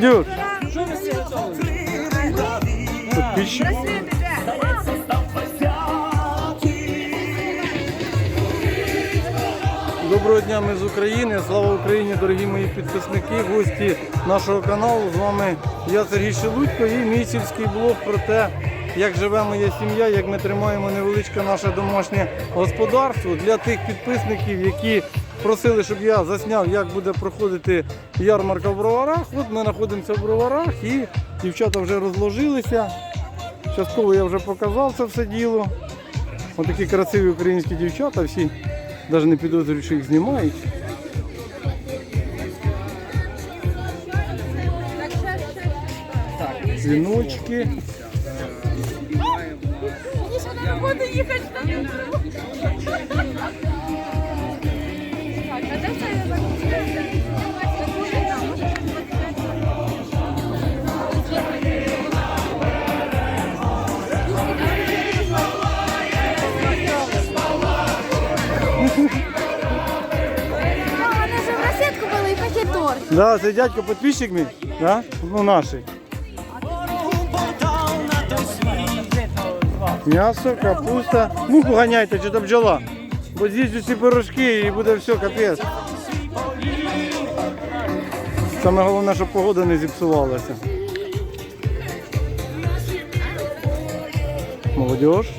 Надюш. Підписчик. Доброго дня, ми з України. Слава Україні, дорогі мої підписники, гості нашого каналу. З вами я Сергій Шелудько і мій сільський блог про те, як живе моя сім'я, як ми тримаємо невеличке наше домашнє господарство для тих підписників, які просили, щоб я засняв, як буде проходити ярмарка в броварах. От ми знаходимося в броварах і дівчата вже розложилися. Частково я вже показав це все діло. Ось такі красиві українські дівчата, всі навіть не підозрюють, що їх знімають. Віночки. Мені ще на роботу їхати Да, це дядько підписчик мій, да? ну наший. М'ясо, капуста. Муху ганяйте, чи то бджола. Бо з'їсть ці пирожки і буде все капець. Саме головне, щоб погода не зіпсувалася. Молодіж.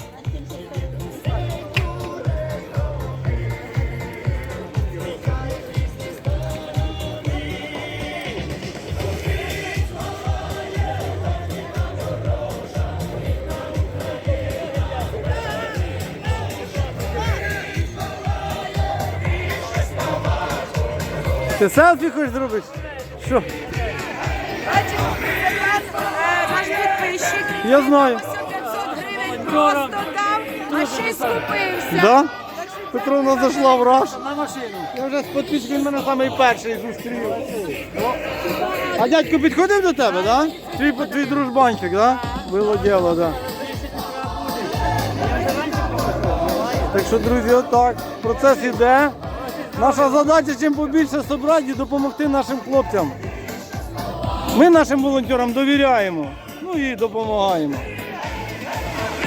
Ти селфі хочеш зробити? Що? Наш підписчик. Я знаю. Ось 500 гривень просто дав, а ще й скупився. Да? Петровна зайшла в раш. На машину. Я вже з підписчиком мене самий перший зустрів. А дядько підходив до тебе, да? Твій, твій дружбанчик, да? Було діло, да. Так що, друзі, отак. Процес іде. Наша задача чим побільше зібрати і допомогти нашим хлопцям. Ми нашим волонтерам довіряємо, ну і допомагаємо.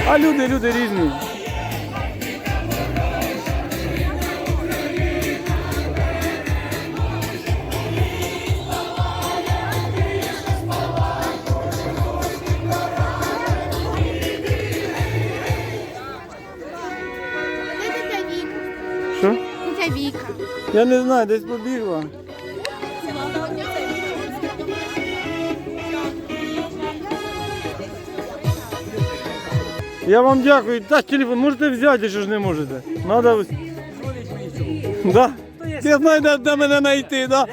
А люди, люди різні. Я не знаю, десь побігла. Я вам дякую. Та телефон можете взяти, що ж не можете. Надо. Да? Я знаю, де, мене знайти, да?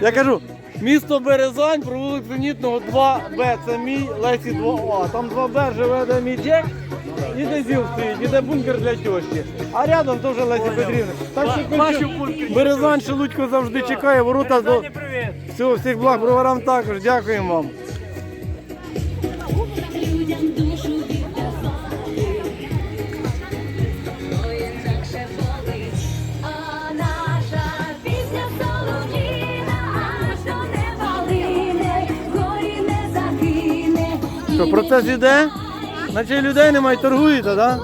Я кажу, місто Березань, провулок Зенітного 2Б, це мій Лесі 2А. Там 2Б живе де мій Джек, і де ЗІЛ стоїть, і де бункер для тещі. А рядом теж Лесі Петрівна. Так що Бачу. Березань Шелудько завжди чекає, ворота до... Всього, всіх благ броварам також. Дякуємо вам. Що, процес іде? Наче людей немає, торгуєте, так? Да?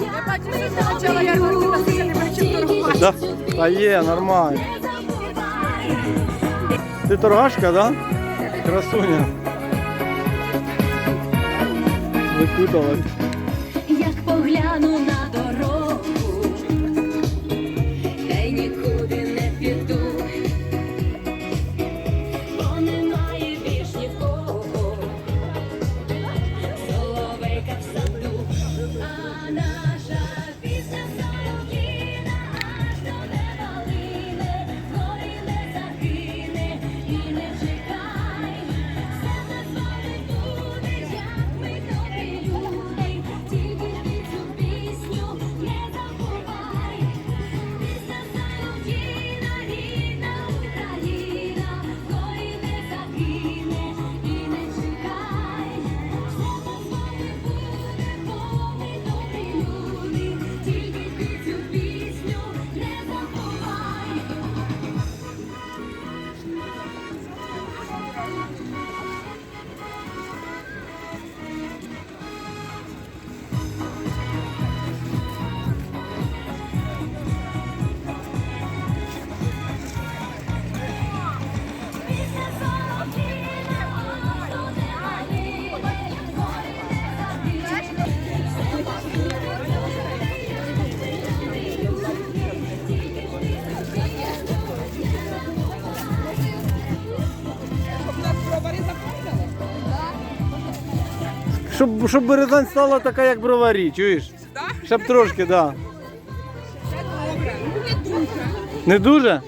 Я бачу, що це почала ярмарки, та все не бачив торгувати. Да? Та є, нормально. Ти торгашка, да? Красуня. Викуталась. Щоб, щоб Березань стала така, як броварі, чуєш? Щоб трошки, так. Да. Не дуже?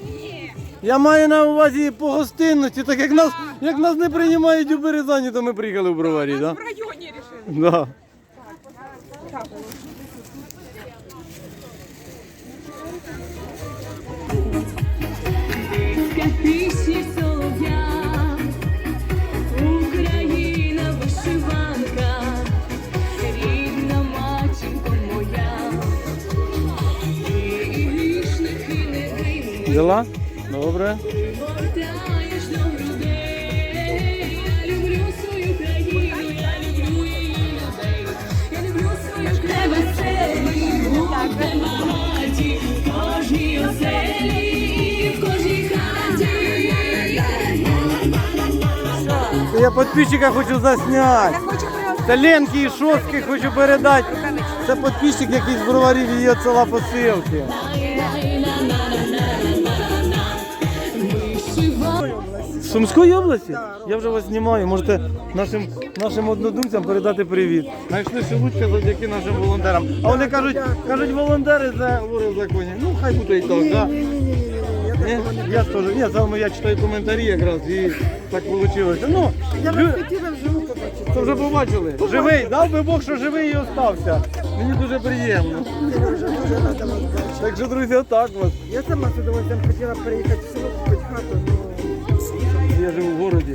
Я маю на увазі по гостинності, так як нас, як нас не приймають у Березані, то ми приїхали в броварі, так? Да? В районі рішили. Да. Пісні кожній хаті. Я підписчика хочу засняти. Це Ленки і Шостки хочу передати. Це підписчик якийсь з броварів її села посилки. З Сумської області? Я вже вас знімаю. Можете нашим, нашим однодумцям передати привіт. Знайшли шелудька завдяки нашим волонтерам. А вони кажуть, кажуть, волонтери це вори в законі. Ну, хай буде і так, так? Ні, я теж. Ні, саме я читаю коментарі якраз і так вийшло. Ну, Я лю- хотіла вживу побачити. це вже побачили. Живий, дав би Бог, що живий і остався. Мені дуже приємно. Я дуже дуже рада вас бачити. Так що, друзі, отак вас. Я сама з удовольствием хотіла переїхати в село, купити хату, Я живу в городі,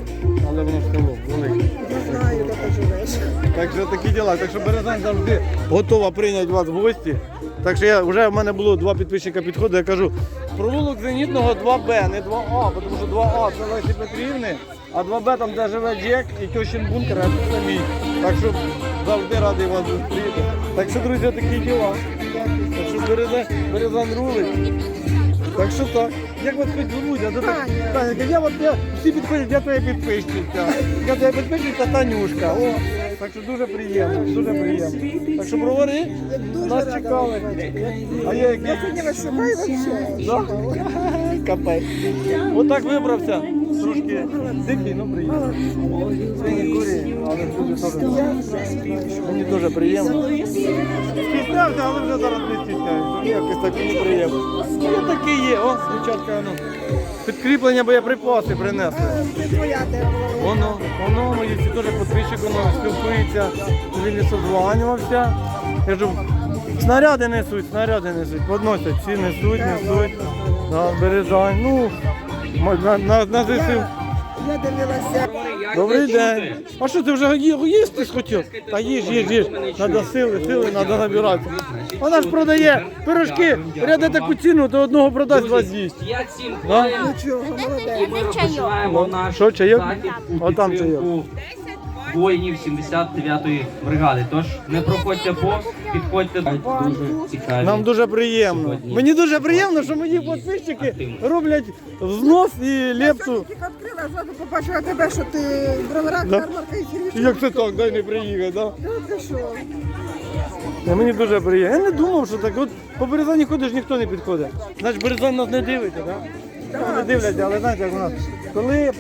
але воно в село велике. не знаю, де ти живеш. Так що такі діла. Так що Березань завжди готова прийняти вас в гості. Так що я вже в мене було два підписчика підходу. Я кажу, провулок зенітного 2Б, не 2А, тому що 2А це Лесі Петрівни, а 2Б там, де живе Джек і тещин бункер, а це мій. Так що завжди радий вас зустріти. Так що, друзі, такі діла. Так що Березань рулить. Так що так. Як вас хоч звуть? А то так, Таня. Я от я всі підходять, я твоя підписчиця. Я твоя підписчиця Танюшка. О, так що дуже приємно, дуже приємно. Так що бровари нас чекали. А я який? Я сьогодні вас шукаю вообще. Капець. Отак вибрався. Трошки дикий, ну приємно. Мені дуже приємно. Стіснявся, але вже зараз не стісняюся. Ну, Якось так мені приємно. Я такий є. О, дівчатка, ну. Підкріплення боєприпаси принесли. Воно, воно, мої всі теж підписчик, воно спілкується, він не созванювався. Я кажу, снаряди несуть, снаряди несуть, подносять, всі несуть, несуть. Да, Березань, ну, на, на, на ЗСУ. Я, я дивилася. Добрий день. А що ти вже їсти схотів? Та їж, їж, їж. Надо сили, сили, треба набиратися. Вона ж продає пирожки, ряде таку ціну, то одного продасть два з'їсть. 5-7 Да? Нічого, молодець. Що, чайок? захід О, там підтримку воїнів 79-ї бригади. Тож не проходьте повз, підходьте дуже цікаві. Нам дуже приємно. Сьогодні. Мені дуже приємно, що мої підписчики роблять взнос і лепту. Тільки відкрила, зразу побачила тебе, що ти в броварах, Да. ярмарка і. Як це так, дай не приїхати, да? Ну ти що? Е, Мені дуже приємно. Я не думав, що так. От по Березані ходиш, ніхто не підходить. Значить, Березань нас не дивиться, так? Да? Не дивляться, але знаєте, як у нас. Коли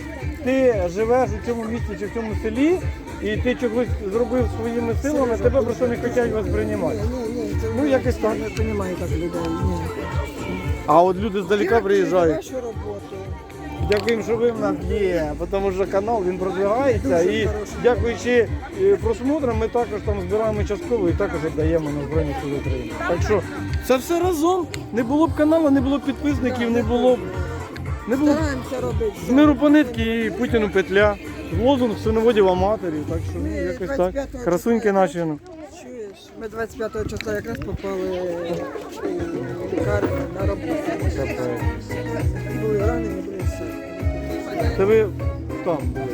ти живеш у цьому місті чи в цьому селі, і ти чогось зробив своїми силами, тебе просто не хочуть вас приймати. Ні, це Ну, якось так. не розумію так людей. Ні. А от люди здалека приїжджають. Вашу роботу. Дякуємо, що ви в нас є, тому що канал він продвигається Дуже і хороший. дякуючи е, просмотрам ми також там збираємо частково і також віддаємо на Збройні Сили України. Так що це все разом. Не було б каналу, не було б підписників, не було б не було б Стараємося робити. з миру по нитки і Путіну петля. Лозунг синоводів аматорів. Так що ну, Ми якось 25-го так. Красуньки наші. ну. Чуєш, ми 25 числа якраз попали у лікарню на роботу. Були ранені, були все. Це ви там були?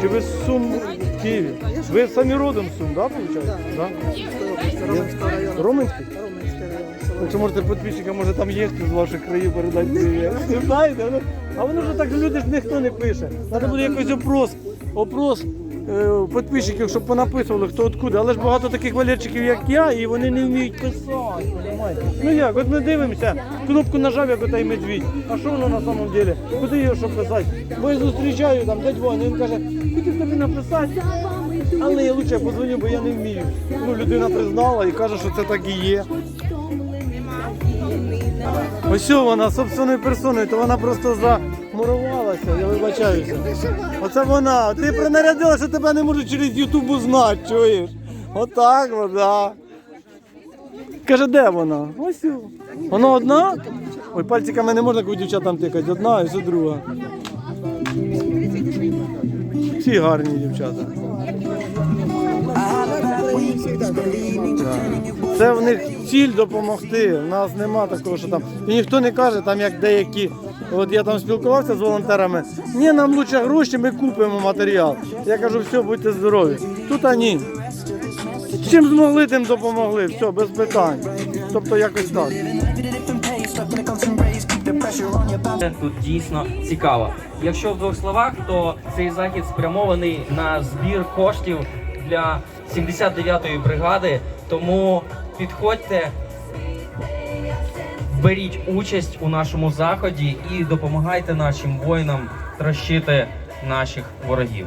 Чи ви з Сум в Києві? Ви самі родом з Сум, так, виходить? Да? Романського району. Роменський? Якщо можете підписчика, може там є хтось з ваших країв передати привіт. Знаєте? ну? А воно вже так люди ж ніхто не пише. Треба буде якийсь опрос, опрос е, підписчиків, щоб понаписували, хто откуди. Але ж багато таких валерчиків, як я, і вони не вміють писати. Ну як, от ми дивимося, кнопку нажав, як отай медвідь. А що воно на самом деле? Куди його що писати? Бо я зустрічаю там дядь Ваня, він каже, хотів тобі написати. Але я лучше подзвоню, бо я не вмію. Ну, людина признала і каже, що це так і є. Ось вона собственною персоною, то вона просто замурувалася, я вибачаюся. Оце вона. Ти принарядила, що тебе не можуть через Ютуб узнати, чуєш? Отак вона. Каже, де вона? Ось. Вона одна? Ой, пальчиками не можна, коли дівчатам тикати. Одна і все друга. Всі гарні дівчата. Це в них ціль допомогти. У нас нема такого, що там. І ніхто не каже, там як деякі. От я там спілкувався з волонтерами. Ні, нам лучше гроші, ми купимо матеріал. Я кажу, все, будьте здорові. Тут а ні. Чим змогли, тим допомогли. Все, без питань. Тобто якось так. Тут дійсно цікаво. Якщо в двох словах, то цей захід спрямований на збір коштів для 79-ї бригади. Тому підходьте, беріть участь у нашому заході і допомагайте нашим воїнам трощити наших ворогів.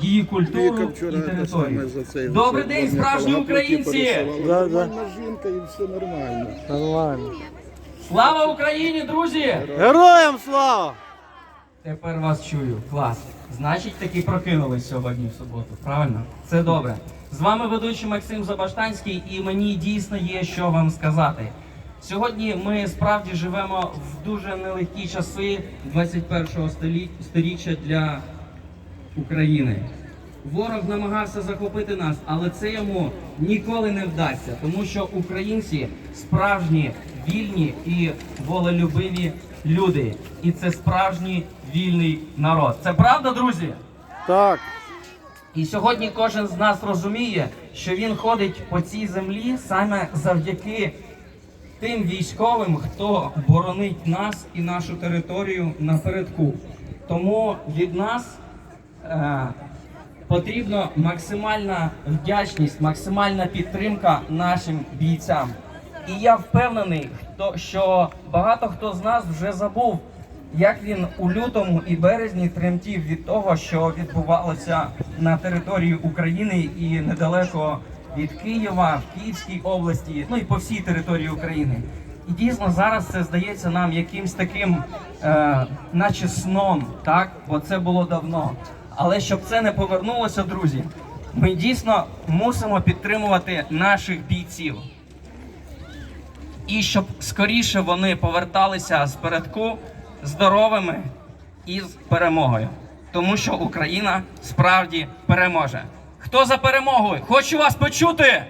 Її культуру і територію. Добрий день, справжні українці! Да, да. жінка і все нормально. Нормально. Слава Україні, друзі! Героям слава! Тепер вас чую. Клас. Значить, таки прокинулись сьогодні в суботу. Правильно? Це добре. З вами ведучий Максим Забаштанський, і мені дійсно є що вам сказати. Сьогодні ми справді живемо в дуже нелегкі часи 21-го столі- сторіччя для України. Ворог намагався захопити нас, але це йому ніколи не вдасться, тому що українці справжні вільні і волелюбиві люди. І це справжній вільний народ. Це правда, друзі? Так. І сьогодні кожен з нас розуміє, що він ходить по цій землі саме завдяки тим військовим, хто боронить нас і нашу територію напередку. Тому від нас е, потрібна максимальна вдячність, максимальна підтримка нашим бійцям. І я впевнений, що багато хто з нас вже забув, як він у лютому і березні тремтів від того, що відбувалося на території України і недалеко від Києва, в Київській області, ну і по всій території України. І дійсно зараз це здається нам якимсь таким, е, наче сном, так? Бо це було давно. Але щоб це не повернулося, друзі, ми дійсно мусимо підтримувати наших бійців. І щоб скоріше вони поверталися з передку здоровими і з перемогою. Тому що Україна справді переможе. Хто за перемогою? Хочу вас почути!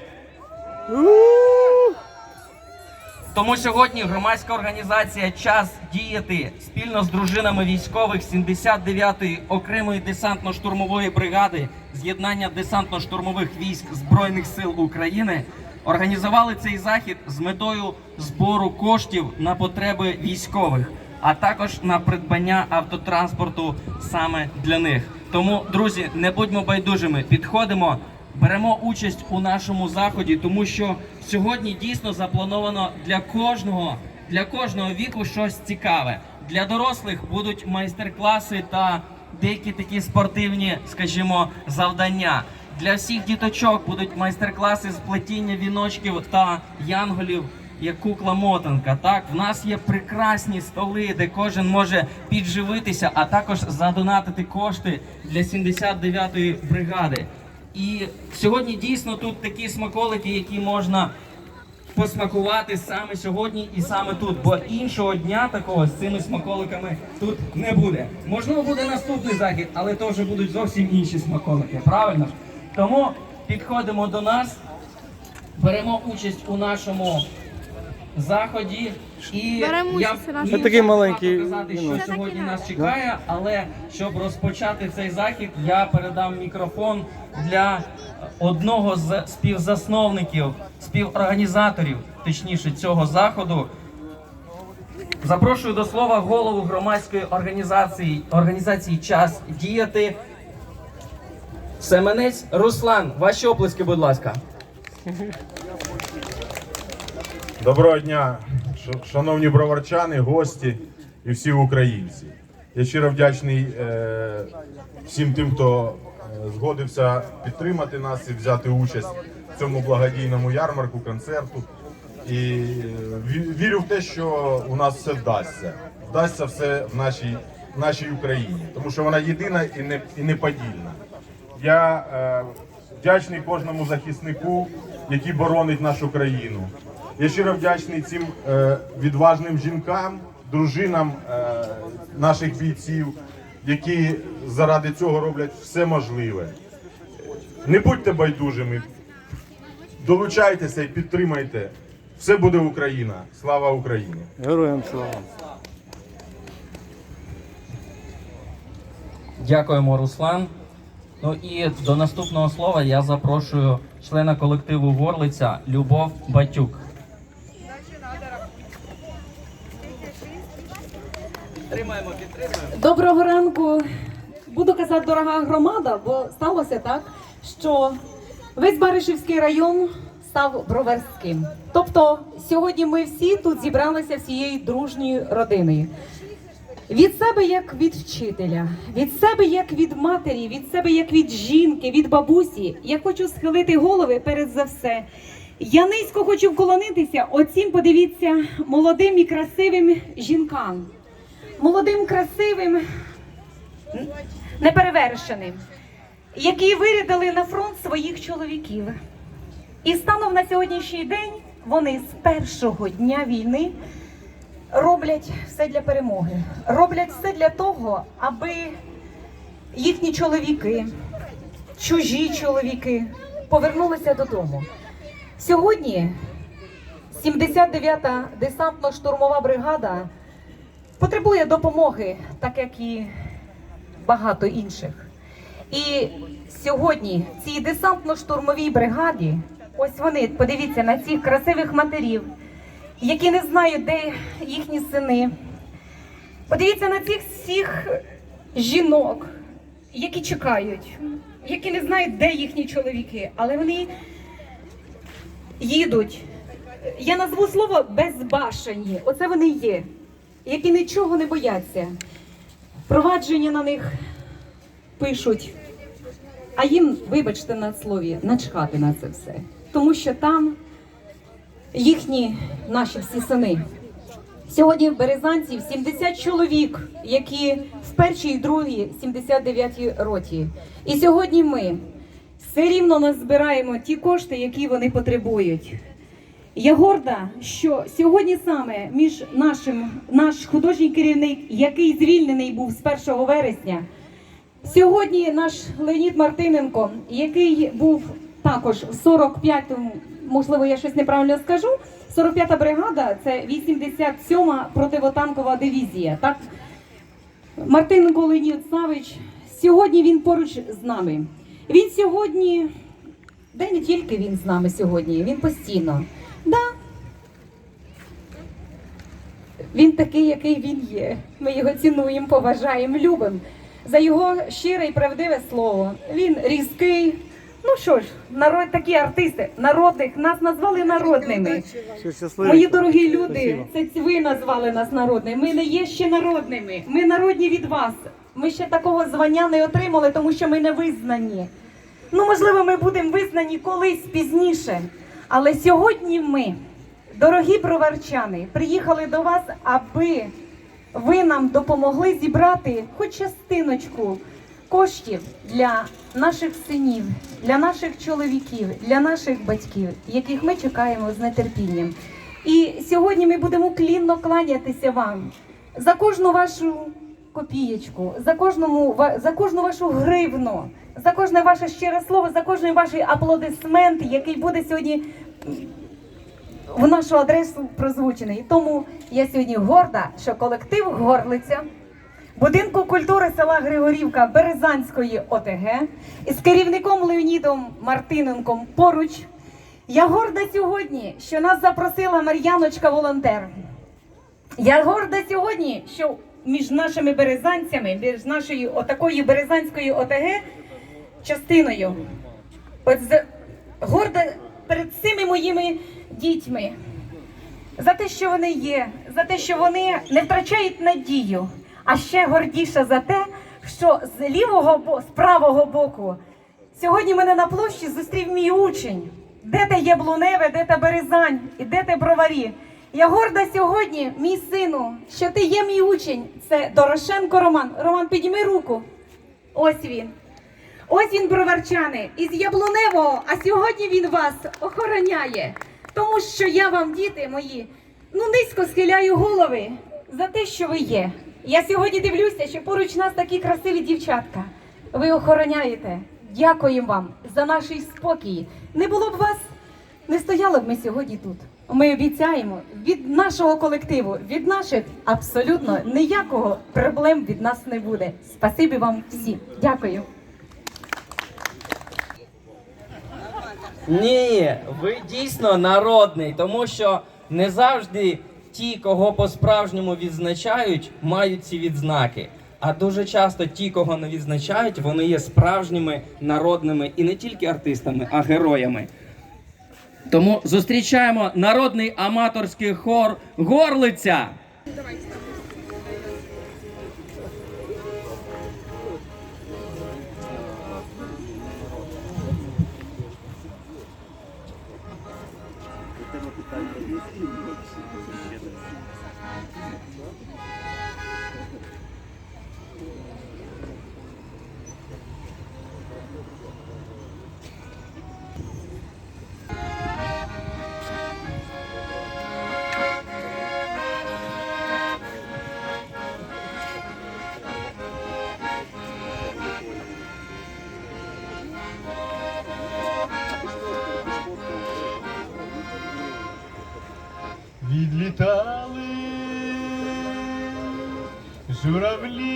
Тому сьогодні громадська організація Час діяти спільно з дружинами військових 79-ї окремої десантно-штурмової бригади з'єднання десантно-штурмових військ Збройних сил України організували цей захід з метою збору коштів на потреби військових, а також на придбання автотранспорту саме для них. Тому, друзі, не будьмо байдужими, підходимо. Беремо участь у нашому заході, тому що сьогодні дійсно заплановано для кожного для кожного віку щось цікаве. Для дорослих будуть майстер-класи та деякі такі спортивні, скажімо, завдання. Для всіх діточок будуть майстер-класи з плетіння віночків та янголів, як кукла мотанка. Так, в нас є прекрасні столи, де кожен може підживитися, а також задонатити кошти для 79-ї бригади. І сьогодні дійсно тут такі смаколики, які можна посмакувати саме сьогодні і саме тут. Бо іншого дня такого з цими смаколиками тут не буде. Можливо, буде наступний захід, але то вже будуть зовсім інші смаколики. Правильно? Тому підходимо до нас, беремо участь у нашому заході. І Беремо я участь у нашому міг Такий маленький багато казати, що сьогодні нас чекає, але щоб розпочати цей захід, я передам мікрофон для одного з співзасновників, співорганізаторів, точніше, цього заходу. Запрошую до слова голову громадської організації організації Час діяти. Семенець Руслан, ваші оплески, будь ласка. Доброго дня, шановні броварчани, гості і всі українці. Я щиро вдячний е, всім тим, хто е, згодився підтримати нас і взяти участь в цьому благодійному ярмарку, концерту. І е, вірю в те, що у нас все вдасться. Вдасться все в нашій, нашій Україні, тому що вона єдина і, не, і неподільна. Я е, вдячний кожному захиснику, який боронить нашу країну. Я щиро вдячний цим е, відважним жінкам, дружинам е, наших бійців, які заради цього роблять все можливе. Не будьте байдужими, долучайтеся і підтримайте. Все буде Україна. Слава Україні! Героям слава. Дякуємо, Руслан. Ну і до наступного слова я запрошую члена колективу Горлиця Любов Батюк. Доброго ранку. Буду казати дорога громада, бо сталося так, що весь Баришівський район став броварським. Тобто сьогодні ми всі тут зібралися всією дружньою родиною. Від себе як від вчителя, від себе як від матері, від себе як від жінки, від бабусі. Я хочу схилити голови перед за все. Я низько хочу вклонитися оцім, подивіться, молодим і красивим жінкам. Молодим, красивим, неперевершеним, які вирядили на фронт своїх чоловіків. І станом на сьогоднішній день вони з першого дня війни роблять все для перемоги, роблять все для того, аби їхні чоловіки, чужі чоловіки повернулися додому. Сьогодні 79-та десантно-штурмова бригада потребує допомоги, так як і багато інших. І сьогодні цій десантно-штурмовій бригаді, ось вони, подивіться на цих красивих матерів, які не знають, де їхні сини. Подивіться на цих всіх жінок, які чекають, які не знають, де їхні чоловіки, але вони їдуть. Я назву слово безбашені. Оце вони є, які нічого не бояться. Провадження на них пишуть, а їм, вибачте на слові, начхати на це все. Тому що там їхні наші всі сини. Сьогодні в Березанці 70 чоловік, які в першій і другій 79-й роті. І сьогодні ми все рівно назбираємо ті кошти, які вони потребують. Я горда, що сьогодні саме між нашим наш художній керівник, який звільнений був з 1 вересня, сьогодні наш Леонід Мартиненко, який був також в 45-му, можливо, я щось неправильно скажу. 45-та бригада це 87-ма противотанкова дивізія. Так, Мартиненко Леонід Савич. Сьогодні він поруч з нами. Він сьогодні, де не тільки він з нами сьогодні, він постійно. Да. Він такий, який він є. Ми його цінуємо, поважаємо, любимо. За його щире і правдиве слово. Він різкий. Ну що ж, народ такі артисти, народних, нас назвали народними. Мої дорогі люди, це ви назвали нас народними. Ми не є ще народними. Ми народні від вас. Ми ще такого звання не отримали, тому що ми не визнані. Ну, можливо, ми будемо визнані колись пізніше. Але сьогодні ми, дорогі броварчани, приїхали до вас, аби ви нам допомогли зібрати хоч частиночку коштів для наших синів, для наших чоловіків, для наших батьків, яких ми чекаємо з нетерпінням. І сьогодні ми будемо клінно кланятися вам за кожну вашу копієчку, за кожному за кожну вашу гривну, за кожне ваше щире слово, за кожний ваш аплодисмент, який буде сьогодні в нашу адресу прозвучений. Тому я сьогодні горда, що колектив Горлиця будинку культури села Григорівка Березанської ОТГ із керівником Леонідом Мартиненком поруч. Я горда сьогодні, що нас запросила Мар'яночка волонтер. Я горда сьогодні, що між нашими березанцями, між нашою отакою березанською ОТГ частиною. От з- горда перед цими моїми дітьми. за те, що вони є, за те, що вони не втрачають надію, а ще гордіше за те, що з лівого з правого боку сьогодні мене на площі зустрів мій учень. Де те Яблуневе, де те Березань і де те броварі. Я горда сьогодні, мій сину, що ти є мій учень. Це Дорошенко Роман. Роман, підійми руку. Ось він. Ось він, броварчани, із Яблуневого, а сьогодні він вас охороняє. Тому що я вам, діти мої, ну низько схиляю голови за те, що ви є. Я сьогодні дивлюся, що поруч нас такі красиві дівчатка. Ви охороняєте. Дякуємо вам за наш спокій. Не було б вас, не стояли б ми сьогодні тут. Ми обіцяємо від нашого колективу, від наших абсолютно ніякого проблем від нас не буде. Спасибі вам всім. Дякую. Ні, ви дійсно народний, тому що не завжди ті, кого по-справжньому відзначають, мають ці відзнаки. А дуже часто ті, кого не відзначають, вони є справжніми народними і не тільки артистами, а героями. Тому зустрічаємо народний аматорський хор Горлиця. Відлітали журавлі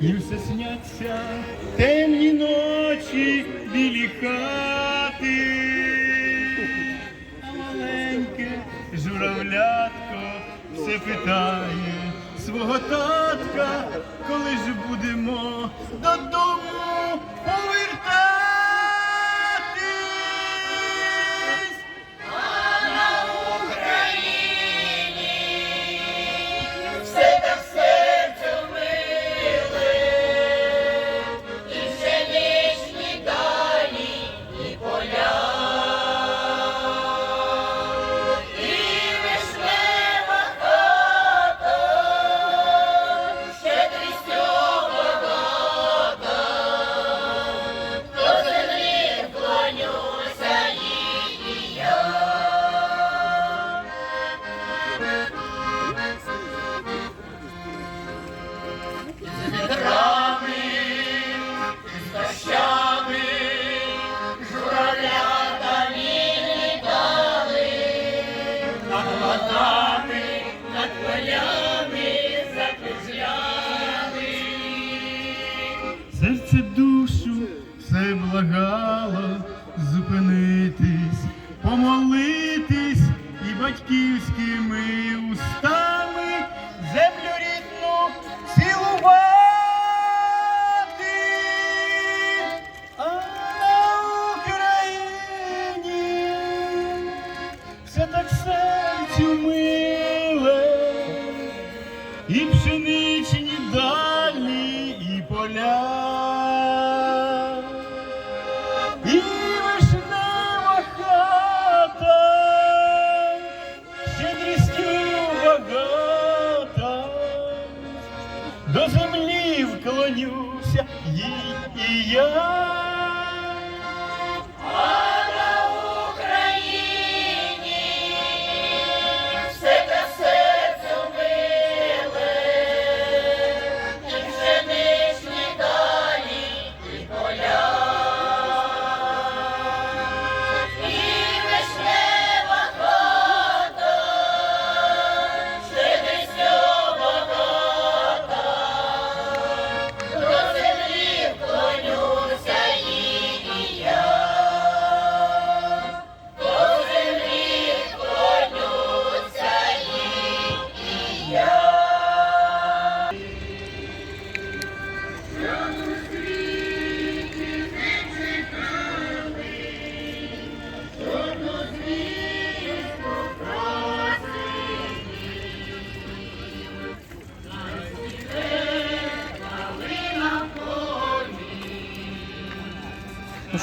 і все сняться темні ночі білі хати, а маленьке журавлятко все питає свого татка, коли ж будемо додому і пшеничні далі, і поля, і вишнева хата, щедрістю багата, до землі вклонюся їй і я.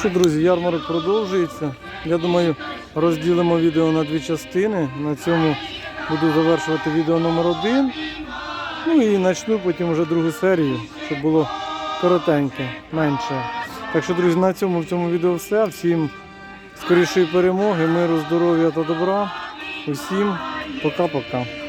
Що, друзі, ярмарок продовжується. Я думаю, розділимо відео на дві частини. На цьому буду завершувати відео номер один. Ну і почну потім вже другу серію, щоб було коротеньке, менше. Так що, друзі, на цьому в цьому відео все. Всім скорішої перемоги, миру, здоров'я та добра. Усім пока-пока.